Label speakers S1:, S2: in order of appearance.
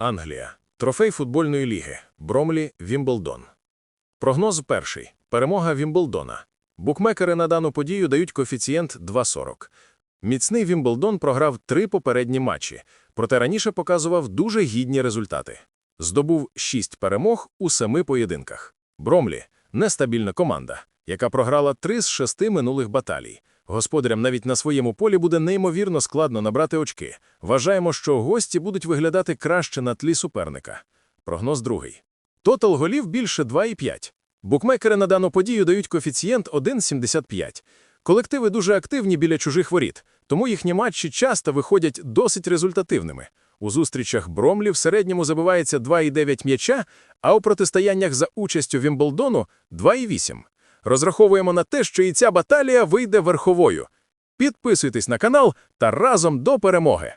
S1: Англія. Трофей футбольної ліги. Бромлі, Вімблдон. Прогноз перший. Перемога Вімблдона. Букмекери на дану подію дають коефіцієнт 2,40. Міцний Вімблдон програв три попередні матчі, проте раніше показував дуже гідні результати. Здобув шість перемог у семи поєдинках. Бромлі – нестабільна команда, яка програла три з шести минулих баталій. Господарям навіть на своєму полі буде неймовірно складно набрати очки. Вважаємо, що гості будуть виглядати краще на тлі суперника. Прогноз другий. Тотал голів більше 2,5. Букмекери на дану подію дають коефіцієнт 1,75. Колективи дуже активні біля чужих воріт, тому їхні матчі часто виходять досить результативними. У зустрічах Бромлі в середньому забивається 2,9 м'яча, а у протистояннях за участю Вімблдону – 2,8. Розраховуємо на те, що і ця баталія вийде верховою. Підписуйтесь на канал та разом до перемоги!